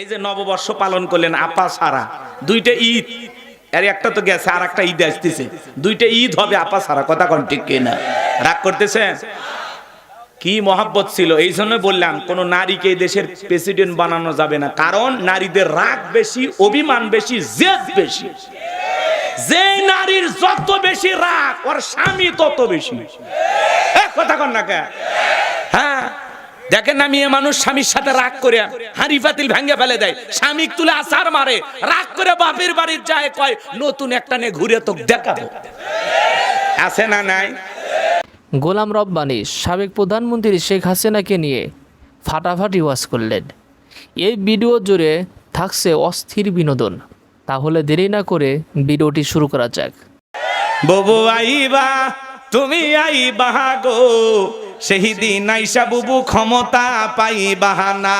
এই যে নববর্ষ পালন করলেন আপা সারা দুইটা ঈদ। আর একটা তো গেছে, আর একটা ঈদ আসতেছে। দুইটা ঈদ হবে আপা সারা কথা কোন ঠিক কিনা? রাগ করতেছেন? কি মহাব্বত ছিল? এই জন্য বললাম, কোন নারীকে এই দেশের প্রেসিডেন্ট বানানো যাবে না। কারণ নারীদের রাগ বেশি, অভিমান বেশি, জেদ বেশি। যে নারীর যত বেশি রাগ, ওর স্বামী তত বেশি। কথা কন না কে? হ্যাঁ? দেখেন না মেয়ে মানুষ স্বামীর সাথে রাগ করে হাঁড়ি পাতিল ভেঙে ফেলে দেয়। স্বামী তুলে আসার মারে রাগ করে বাপের বাড়ির যায় কয় নতুন একটা নিয়ে ঘুরে তো দেখাবো। আছে না নাই? গোলাম রব্বানি সাবেক প্রধানমন্ত্রী শেখ হাসিনাকে নিয়ে ফাটাফাটি ওয়াজ করলেন। এই ভিডিও জুড়ে থাকছে অস্থির বিনোদন। তাহলে দেরি না করে ভিডিওটি শুরু করা যাক। ববু আইবা তুমি আইবা গো। সেই দিন আইসা বুবু ক্ষমতা পাইবা না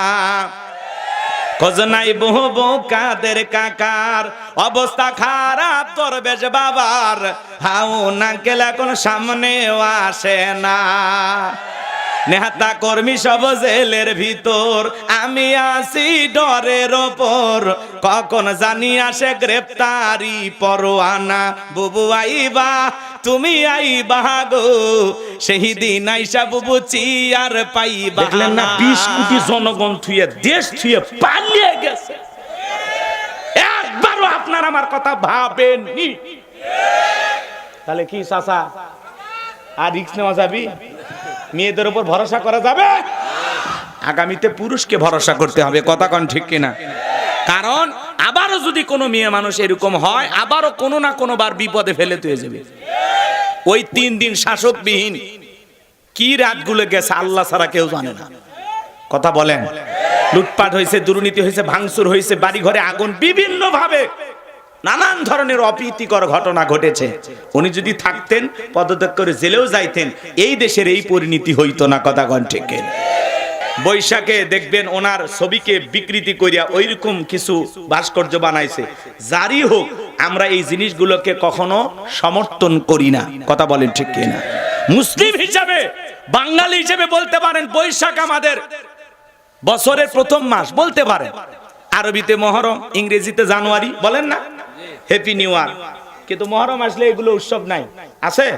খোঁজনাই বহু বউ কাদের কাকার। অবস্থা খারাপ হাউ সামনেও আসে না। নেহাতা কর্মী সব জেলের ভিতর। আমি আসি ডরের ওপর। কখন জানি আসে গ্রেপ্তারি পরোয়ানা। বুবু আইবা তুমি আই বাহাগো সেই দিন আইসা বুবু চিয়ার পাইবা দেখলেন না বিশ কোটি জনগণ থুয়ে দেশ থুয়ে পালিয়ে গেছে। একবারও আপনার আমার কথা ভাবেননি। তাহলে কি চাচা আর রিক্স নেওয়া যাবি? মেয়েদের উপর ভরসা করা যাবে? আগামীতে পুরুষকে ভরসা করতে হবে কথা কন ঠিক কিনা? কারণ আবারও যদি কোনো মেয়ে মানুষ এরকম হয় আবারও কোনো না কোনো বার বিপদে ফেলে তুই যাবে ওই তিন দিন শাসকবিহীন। কি রাতগুলো গেছে আল্লাহ ছাড়া কেউ জানে না। কথা বলেন। লুটপাট হয়েছে, দুর্নীতি হয়েছে, ভাঙচুর হয়েছে বাড়ি ঘরে আগুন বিভিন্ন ভাবে নানান ধরনের অপ্রীতিকর ঘটনা ঘটেছে। উনি যদি থাকতেন, পদত্যাগ করে জেলেও যাইতেন, এই দেশের এই পরিণতি হইতো না, কথা ঠিক? বৈশাখে দেখবেন ওনার ছবিকে বিকৃতি করিয়া ওইরকম কিছু ভাস্কর্য বানাইছে। যারই হোক, আমরা এই জিনিসগুলোকে কখনো সমর্থন করি না। কথা বলেন ঠিক কিনা? মুসলিম হিসাবে, বাঙালি হিসেবে বলতে পারেন বৈশাখ আমাদের বছরের প্রথম মাস, বলতে পারেন। আরবিতে মহরম, ইংরেজিতে জানুয়ারি, বলেন না? হ্যাপি নিউ ইয়ার কিন্তু মহরম আসলে এগুলো উৎসব নাই। আছে?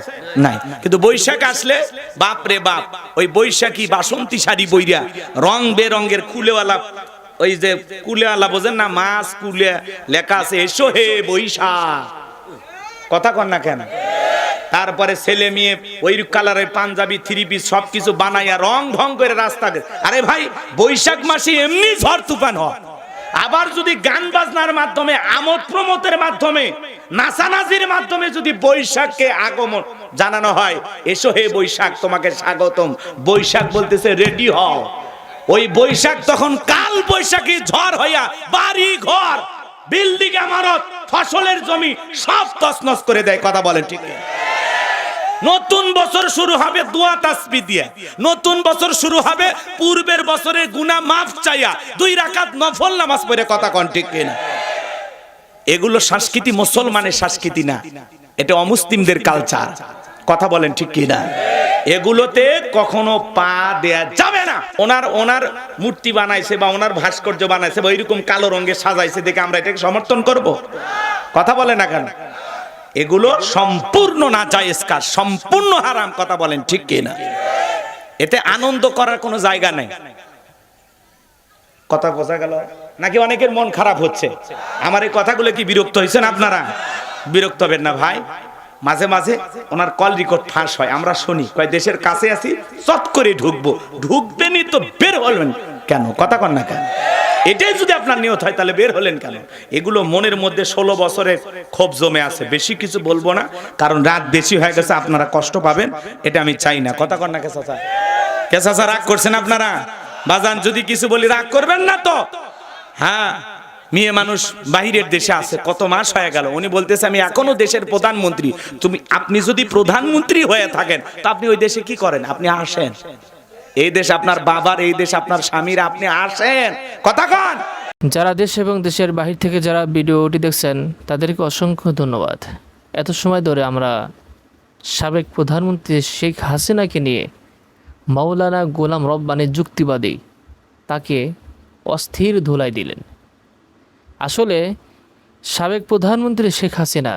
নাই। কিন্তু বৈশাখ আসলে বাপ রে বাপ, ওই বৈশাখী বাসন্তী শাড়ি বইরা রং বেরঙ্গের কুলেওয়ালা, ওই যে কুলেওয়ালা বোঝেন না, মাছ কুলে লেখা আছে, এসো হে বৈশাখ। কথা কন না কেন? তারপরে ছেলে মেয়ে ওই কালারের পাঞ্জাবি থ্রি পিস সবকিছু বানাইয়া রং ঢং করে রাস্তা আরে ভাই, বৈশাখ মাসে এমনি ঝড় তুফান হয়। আবার যদি গান বাজনার মাধ্যমে, আমোদ প্রমোদের মাধ্যমে, নাচানাচির মাধ্যমে যদি বৈশাখকে আগমন জানানো হয়, এসো হে বৈশাখ, তোমাকে স্বাগতম বৈশাখ বলতেছে রেডি হও ওই বৈশাখ তখন কাল বৈশাখী ঝড় হইয়া বাড়ি ঘর বিল্ডিং আমারত, ফসলের জমি সব তছনছ করে দেয়, কথা বলেন ঠিক? নতুন বছর শুরু হবে দোয়া তাসবি দিয়ে। নতুন বছর শুরু হবে পূর্বের বছরের গুনাহ মাফ চাইয়া। দুই রাকাত নফল নামাজ পড়ে কথা কন ঠিক কিনা? এগুলো সংস্কৃতি মুসলমানের সংস্কৃতি না। এটা অমুসলিমদের কালচার কথা বলেন ঠিক কিনা? এগুলোতে কখনো পা দেয়া যাবে না। ওনার ওনার মূর্তি বানাইছে বা ওনার ভাস্কর্য বানাইছে বা এরকম কালো রঙে সাজাইছে দেখে আমরা এটাকে সমর্থন করব। কথা বলে না কেন? এগুলো সম্পূর্ণ না জায়েজ কাজ, সম্পূর্ণ হারাম কথা বলেন, ঠিক কিনা এতে আনন্দ করার কোনো জায়গা নেই। কথা বোঝা গেল? নাকি অনেকের মন খারাপ হচ্ছে? আমার এই কথাগুলো কি বিরক্ত হয়েছেন আপনারা? বিরক্ত হবেন না ভাই। মাঝে মাঝে ওনার কল রেকর্ড ফাঁস হয়, আমরা শুনি। কয়, দেশের কাছে আছি, চট করে ঢুকবো। ঢুকবেনই তো, বের হলেন কেন? কথা কন না কেন? এটাই যদি আপনার নিয়ত হয়, তাহলে বের হলেন কেন? এগুলো মনের মধ্যে ষোলো বছরের ক্ষোভ জমে আছে। বেশি কিছু বলব না, কারণ রাত বেশি হয়ে গেছে, আপনারা কষ্ট পাবেন। এটা আমি চাই না। কথা কন না কে চাচা? কে চাচা রাগ করছেন আপনারা? বাজান, যদি কিছু বলি, রাগ করবেন না তো? হ্যাঁ মেয়ে মানুষ বাহিরের দেশে আছে, কত মাস হয়ে গেল। উনি বলতেছে, আমি এখনও দেশের প্রধানমন্ত্রী। তুমি, আপনি যদি প্রধানমন্ত্রী হয়ে থাকেন, তা আপনি ওই দেশে কি করেন? আপনি আসেন। এই দেশ আপনার বাবার, এই দেশ আপনার স্বামীর, আপনি আসেন। কথা কন। যারা দেশ এবং দেশের বাহির থেকে যারা ভিডিওটি দেখছেন, তাদেরকে অসংখ্য ধন্যবাদ। এত সময় ধরে আমরা সাবেক প্রধানমন্ত্রী শেখ হাসিনাকে নিয়ে মাওলানা গোলাম রব্বানের যুক্তিবাদী তাকে অস্থির ধুলাই দিলেন। আসলে সাবেক প্রধানমন্ত্রী শেখ হাসিনা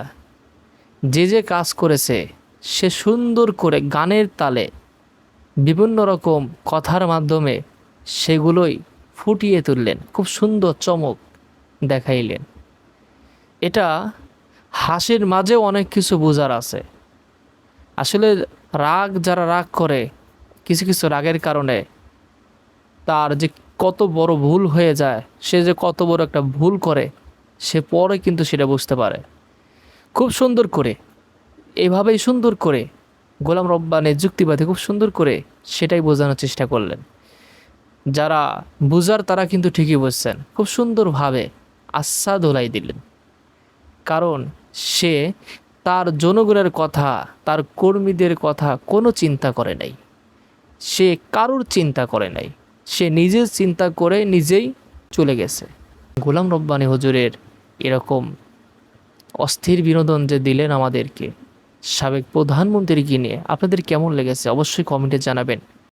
যে যে কাজ করেছে, সে সুন্দর করে গানের তালে বিভিন্ন রকম কথার মাধ্যমে সেগুলোই ফুটিয়ে তুললেন, খুব সুন্দর চমক দেখাইলেন। এটা হাসির মাঝেও অনেক কিছু বোঝার আছে। আসলে রাগ যারা রাগ করে, কিছু কিছু রাগের কারণে তার যে কত বড় ভুল হয়ে যায়, সে যে কত বড় একটা ভুল করে, সে পরে কিন্তু সেটা বুঝতে পারে। খুব সুন্দর করে, এভাবেই সুন্দর করে গোলাম রব্বানের যুক্তিবাদী খুব সুন্দর করে সেটাই বোঝানোর চেষ্টা করলেন। যারা বুঝার তারা কিন্তু ঠিকই বুঝছেন। খুব সুন্দরভাবে আশ্বাদ দোলাই দিলেন। কারণ সে তার জনগণের কথা, তার কর্মীদের কথা কোনো চিন্তা করে নাই। সে কারোর চিন্তা করে নাই। সে নিজের চিন্তা করে নিজেই চলে গেছে। গোলাম রব্বানি হজুরের এরকম অস্থির বিনোদন যে দিলেন আমাদেরকে সাবেক প্রধানমন্ত্রীকে নিয়ে আপনাদের কেমন লেগেছে? অবশ্যই কমেন্টে জানাবেন।